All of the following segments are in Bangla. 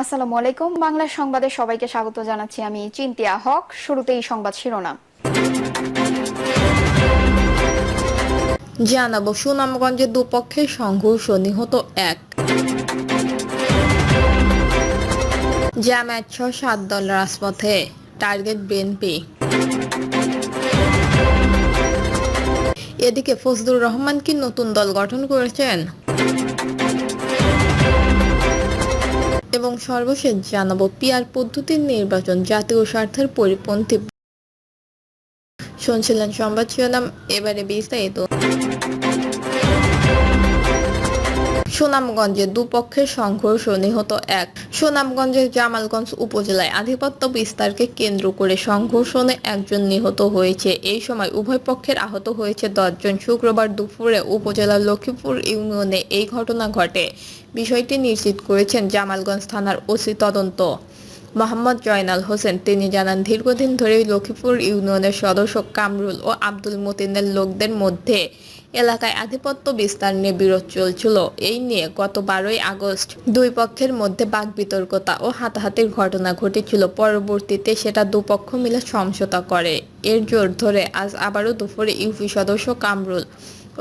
আসসালামু আলাইকুম। বাংলা সংবাদে সবাইকে স্বাগত জানাচ্ছি আমি চিন্তিয়া হক। শুরুতেই সংবাদ শিরোনাম। জানাব, সুনামগঞ্জে দুপক্ষের সংঘর্ষ নিহত এক। জামায়াত সহ সাত দল রাজপথে। Target BNP. এদিকে ফজলুর রহমান কি নতুন দল গঠন করেছেন? এবং সর্বশেষ জানাব পিয়ার পদ্ধতির নির্বাচন জাতীয় স্বার্থের পরিপন্থী। শুনছিলেন সংবাদ শিরোনাম এবারে বিস্তারিত। সুনামগঞ্জে দুপক্ষের সংঘর্ষ নিহত এক। সুনামগঞ্জের জামালগঞ্জ উপজেলায় আধিপত্য বিস্তারকে কেন্দ্র করে সংঘর্ষণে একজন নিহত হয়েছে। এই সময় উভয় পক্ষের আহত হয়েছে দশজন। শুক্রবার দুপুরে উপজেলার লক্ষ্মীপুর ইউনিয়নে এই ঘটনা ঘটে। বিষয়টি নিশ্চিত করেছেন জামালগঞ্জ থানার ওসি তদন্ত। মোহাম্মদ জয়নাল হোসেন। তিনি জানান, দীর্ঘদিন ধরেই লক্ষ্মীপুর ইউনিয়নের সদস্য কামরুল ও আব্দুল মতিনের লোকদের মধ্যে এলাকায় আধিপত্য বিস্তার নিয়ে বিরোধ চলছিল। এই নিয়ে গত বারোই আগস্ট দুই পক্ষের মধ্যে বাক বিতর্কতা ও হাতাহাতির ঘটনা ঘটেছিল। পরবর্তীতে সেটা দুপক্ষ মিলে সমঝোতা করে। এর জোর ধরে আজ আবারও দুপুরে ইউপি সদস্য কামরুল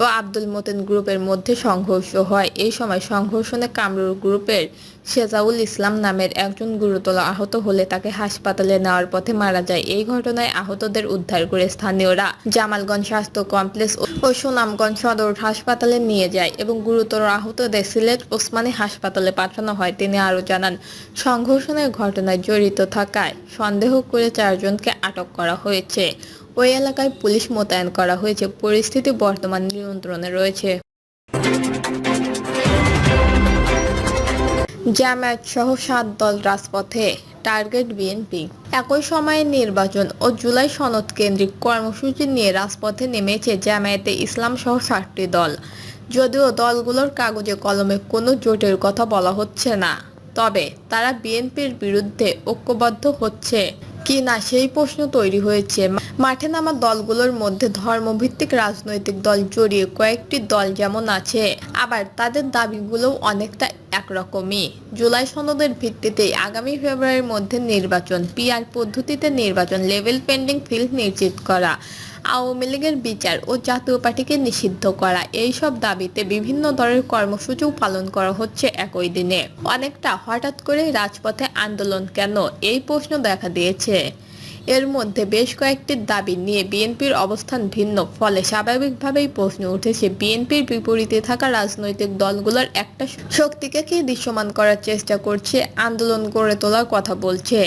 ও আব্দুল মতিন গ্রুপের মধ্যে সংঘর্ষ হয়। এই সময় সংঘর্ষণে কামরুল গ্রুপের শেজাউল ইসলাম নামের একজন গুরুতর আহত হলে তাকে হাসপাতালে নেওয়ার পথে মারা যায়। এই ঘটনায় আহতদের উদ্ধার করে স্থানীয়রা জামালগঞ্জ স্বাস্থ্য কমপ্লেক্স ও সুনামগঞ্জ সদর হাসপাতালে নিয়ে যায় এবং গুরুতর আহতদের সিলেট ওসমানী হাসপাতালে পাঠানো হয়, তিনি আরও জানান। সংঘর্ষণের ঘটনায় জড়িত থাকায় সন্দেহ করে চারজনকে আটক করা হয়েছে। ওই এলাকায় পুলিশ মোতায়েন করা হয়েছে। পরিস্থিতি বর্তমান নিয়ন্ত্রণে রয়েছে। জামায়াত সহ সাত দল রাজপথে। Target BNP. একই সময়ে নির্বাচন ও জুলাই সনদ কেন্দ্রিক কর্মসূচি নিয়ে রাজপথে নেমেছে জামায়াতে ইসলাম সহ সাতটি দল। যদিও দলগুলোর কাগজে কলমে কোনো জোটের কথা বলা হচ্ছে না। তবে তারা বিএনপির বিরুদ্ধে ঐক্যবদ্ধ হচ্ছে। কি না সেই প্রশ্ন তৈরি হয়েছে। মাঠে নামা দলগুলোর মধ্যে ধর্মভিত্তিক রাজনৈতিক দল জড়িয়ে কয়েকটি দল যেমন আছে, আবার তাদের দাবিগুলোও অনেকটা একরকমই। জুলাই সনদের ভিত্তিতে আগামী ফেব্রুয়ারির মধ্যে নির্বাচন, পিআর পদ্ধতিতে নির্বাচন, লেভেল পেন্ডিং ফিল্ড নিশ্চিত করা। আওয়ামী লীগের বিচার ও জাতীয় পার্টিকে নিষিদ্ধ করা। এই সব দাবিতে বিভিন্ন দলের কর্মসূচিও পালন করা হচ্ছে একই দিনে। অনেকটা হঠাৎ করে রাজপথে আন্দোলন কেন? এই প্রশ্ন দেখা দিয়েছে। এর মধ্যে বেশ কয়েকটি দাবি নিয়ে বিএনপির অবস্থান ভিন্ন, ফলে স্বাভাবিকভাবেই প্রশ্ন উঠেছে, বিএনপির বিপরীতে থাকা রাজনৈতিক দলগুলোর একটা শক্তিকে কি দৃশ্যমান করার চেষ্টা করছে? আন্দোলন গড়ে তোলার কথা বলছে।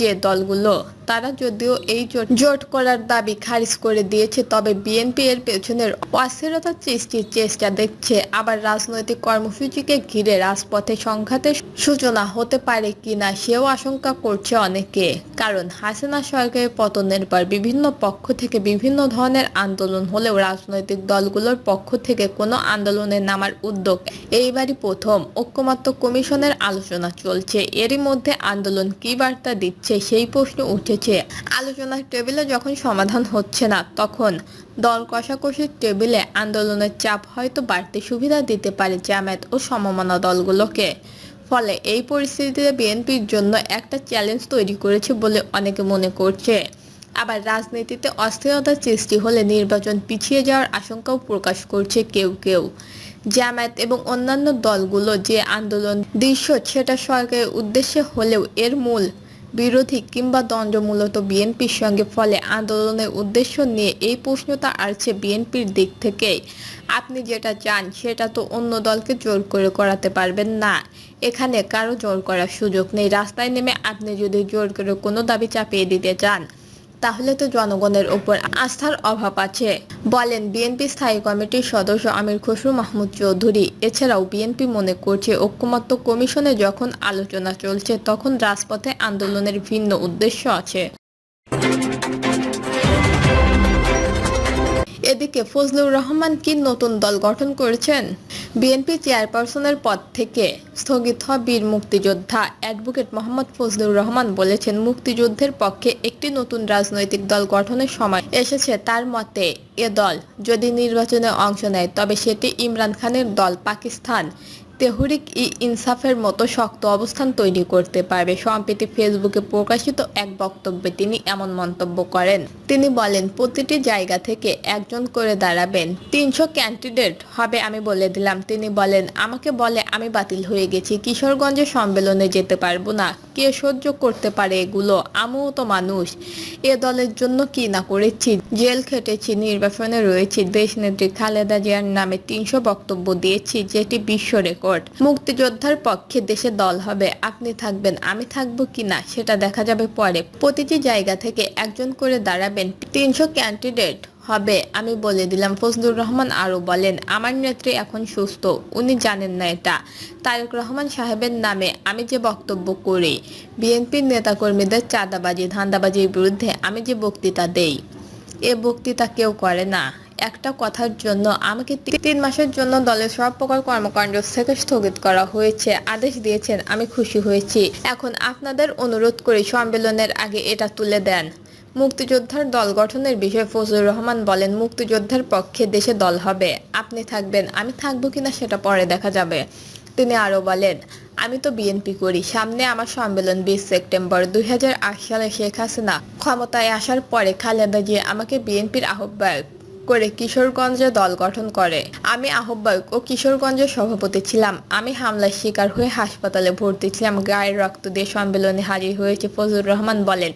যে দলগুলো, তারা যদিও এই জোট করার দাবি খারিজ করে দিয়েছে, তবে বিএনপি এর পেছনের অস্থিরতা সৃষ্টির চেষ্টা দেখছে। আবার রাজনৈতিক কর্মসূচিকে ঘিরে রাজপথে সংঘাতের সূচনা হতে পারে কিনা সেও আশঙ্কা করছে অনেকে। কারণ হাসিনা সরকারের পতনের পর বিভিন্ন পক্ষ থেকে বিভিন্ন ধরনের আন্দোলন হলেও রাজনৈতিক দলগুলোর পক্ষ থেকে কোনো আন্দোলনে নামার উদ্যোগ এইবারই প্রথম ঐক্যমাত্র কমিশনের আলোচনা চলছে। এরই মধ্যে আন্দোলন কি বার্তা দিচ্ছে সেই প্রশ্ন উঠেছে। আলোচনার টেবিলে যখন সমাধান হচ্ছে না, তখন দল কষাকষির টেবিলে আন্দোলনের চাপ হয়তো বাড়তে সুবিধা দিতে পারে জামায়াত ও সমমনা দলগুলোকে। ফলে এই পরিস্থিতিতে বিএনপির জন্য একটা চ্যালেঞ্জ তৈরি করেছে বলে অনেকে মনে করছে। আবার রাজনীতিতে অস্থিরতার সৃষ্টি হলে নির্বাচন পিছিয়ে যাওয়ার আশঙ্কাও প্রকাশ করছে কেউ কেউ। জামায়াত এবং অন্যান্য দলগুলো যে আন্দোলন দৃশ্য, সেটা সরকারের উদ্দেশ্যে হলেও এর মূল বিরোধী কিংবা দ্বন্দ্ব মূলত বিএনপির সঙ্গে ফলে আন্দোলনের উদ্দেশ্য নিয়ে এই প্রশ্নটা আসছে বিএনপির দিক থেকে আপনি যেটা চান সেটা তো অন্য দলকে জোর করে করাতে পারবেন না। এখানে কারও জোর করার সুযোগ নেই। রাস্তায় নেমে আপনি যদি জোর করে কোনো দাবি চাপিয়ে দিতে চান তাহলে তো জনগণের উপর আস্থার অভাব আছে। বলেন বিএনপি স্থায়ী কমিটির সদস্য আমির খসরু মাহমুদ চৌধুরী। এছাড়াও বিএনপি মনে করছে ঐক্যমত্য কমিশনে যখন আলোচনা চলছে, তখন রাজপথে আন্দোলনের ভিন্ন উদ্দেশ্য আছে। এদিকে ফজলুর রহমান কি নতুন দল গঠন করেছেন? বিএনপি চেয়ারপারসনের পদ থেকে স্থগিত হওয়া বীর মুক্তিযোদ্ধা অ্যাডভোকেট মোহাম্মদ ফজলুর রহমান বলেছেন, মুক্তিযুদ্ধের পক্ষে একটি নতুন রাজনৈতিক দল গঠনের সময় এসেছে। তার মতে, এ দল যদি নির্বাচনে অংশ নেয়, তবে সেটি ইমরান খানের দল, পাকিস্তান। তেহরিক ই ইনসাফের মতো শক্ত অবস্থান তৈরি করতে পারবে। সম্প্রতি ফেসবুকে প্রকাশিত এক বক্তব্যে তিনি এমন মন্তব্য করেন। তিনি বলেন, প্রতিটি জায়গা থেকে একজন করে দাঁড়াবেন। তিনশো ক্যান্ডিডেট হবে আমি বলে দিলাম। তিনি বলেন, আমাকে বলে আমি বাতিল হয়ে গেছি। কিশোরগঞ্জে সম্মেলনে যেতে পারব না। কে সহ্য করতে পারে এগুলো? আমিও তো মানুষ। এ দলের জন্য কি না করেছি? জেল খেটেছি নির্বাচনে রয়েছি। দেশ নেত্রী খালেদা জিয়ার নামে তিনশো বক্তব্য দিয়েছি, যেটি বিশ্ব রেকর্ড। মুক্তিযোদ্ধার পক্ষে দেশে দল হবে। আপনি থাকবেন, আমি থাকব কিনা সেটা দেখা যাবে পরে। প্রতিটি জায়গা থেকে একজন করে দাঁড়াবেন। তিনশো ক্যান্ডিডেট হবে, আমি বলে দিলাম। ফজলুর রহমান আরও বলেন, আমার নেত্রী এখন সুস্থ, উনি জানেন না এটা। তারেক রহমান সাহেবের নামে আমি যে বক্তব্য করি, বিএনপির নেতাকর্মীদের চাঁদাবাজি, ধান্দাবাজির বিরুদ্ধে আমি যে বক্তৃতা দেই, এ বক্তৃতা কেউ করে না। একটা কথার জন্য আমাকে তিন মাসের জন্য দলের সব প্রকার কর্মকাণ্ড থেকে স্থগিত করা হয়েছে। আদেশ দিয়েছেন, আমি খুশি হয়েছি। এখন আপনাদের অনুরোধ করি, সম্মেলনের আগে এটা তুলে দেন। মুক্তিযোদ্ধার দল গঠনের বিষয়ে ফজলুর রহমান বলেন, মুক্তিযোদ্ধার পক্ষে দেশে দল হবে। আপনি থাকবেন। আমি থাকব কিনা সেটা পরে দেখা যাবে। তিনি আরও বলেন, আমি তো বিএনপি করি। সামনে আমার সম্মেলন বিশ সেপ্টেম্বর। দুই হাজার আট সালে শেখ হাসিনা ক্ষমতায় আসার পরে খালেদা জিয়া আমাকে বিএনপির আহ্বায়ক করে কিশোরগঞ্জে দল গঠন করে। আমি আহ্বায়ক ও কিশোরগঞ্জের সভাপতি ছিলাম। আমি হামলার শিকার হয়ে হাসপাতালে ভর্তি ছিলাম। গায়ের রক্ত দিয়ে সম্মেলনে হাজির হয়েছে ফজলুর রহমান বলেন,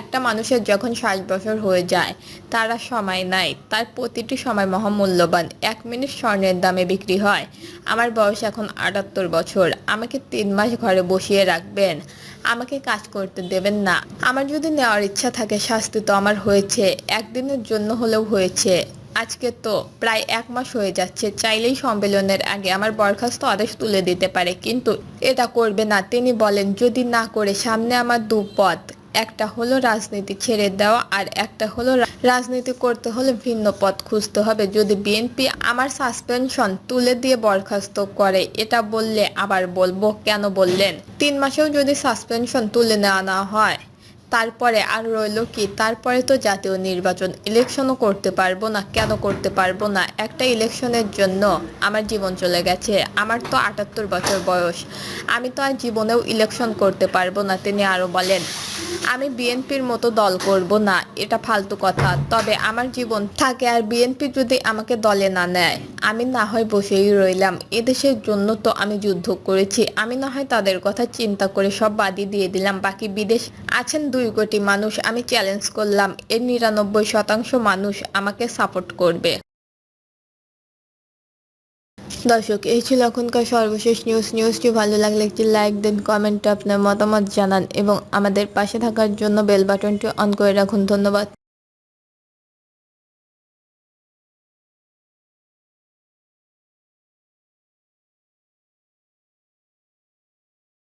একটা মানুষের যখন ষাট বছর হয়ে যায়, তারা সময় নাই। তার প্রতিটি সময় মহামূল্যবান। এক মিনিট স্বর্ণের দামে বিক্রি হয়। আমার বয়স এখন আটাত্তর বছর। আমাকে তিন মাস ঘরে বসিয়ে রাখবেন। আমাকে কাজ করতে দেবেন না। আমার যদি নেওয়ার ইচ্ছা থাকে, শাস্তি তো আমার হয়েছে। একদিনের জন্য হলেও হয়েছে। আজকে তো প্রায় এক মাস হয়ে যাচ্ছে। চাইলেই সম্মেলনের আগে আমার বরখাস্ত আদেশ তুলে দিতে পারে, কিন্তু এটা করবে না। তিনি বলেন, যদি না করে সামনে আমার দুপথ একটা হলো রাজনীতি ছেড়ে দেওয়া আর একটা হলো রাজনীতি করতে হলে ভিন্ন পথ খুঁজতে হবে। যদি বিএনপি আমার সাসপেনশন তুলে দিয়ে বরখাস্ত করে, এটা বললে আবার বলব, কেন বললেন? তিন মাসেও যদি সাসপেনশন তুলে নেওয়া না হয় তারপরে আর রইল কি? তারপরে তো জাতীয় নির্বাচন। ইলেকশনও করতে পারব না? কেন করতে পারব না? একটা ইলেকশনের জন্য আমার জীবন চলে গেছে। আমার তো আটাত্তর বছর বয়স। আমি তো আর জীবনেও ইলেকশন করতে পারব না, তিনি আরও বলেন। আমি বিএনপির মতো দল করব না, এটা ফালতু কথা। তবে আমার জীবন থাকে আর বিএনপি যদি আমাকে দলে না নেয়, আমি না হয় বসেই রইলাম। এদেশের জন্য তো আমি যুদ্ধ করেছি। আমি না হয় তাদের কথা চিন্তা করে সব বাদই দিয়ে দিলাম। বাকি বিদেশ আছেন দুই কোটি মানুষ আমি চ্যালেঞ্জ করলাম, এর নিরানব্বই শতাংশ মানুষ আমাকে সাপোর্ট করবে। দর্শক, এই ছিল এখনকার সর্বশেষ নিউজ নিউজটি ভালো লাগলে একটি লাইক দেন কমেন্টে আপনার মতামত জানান এবং আমাদের পাশে থাকার জন্য বেল বাটনটি অন করে রাখুন। ধন্যবাদ।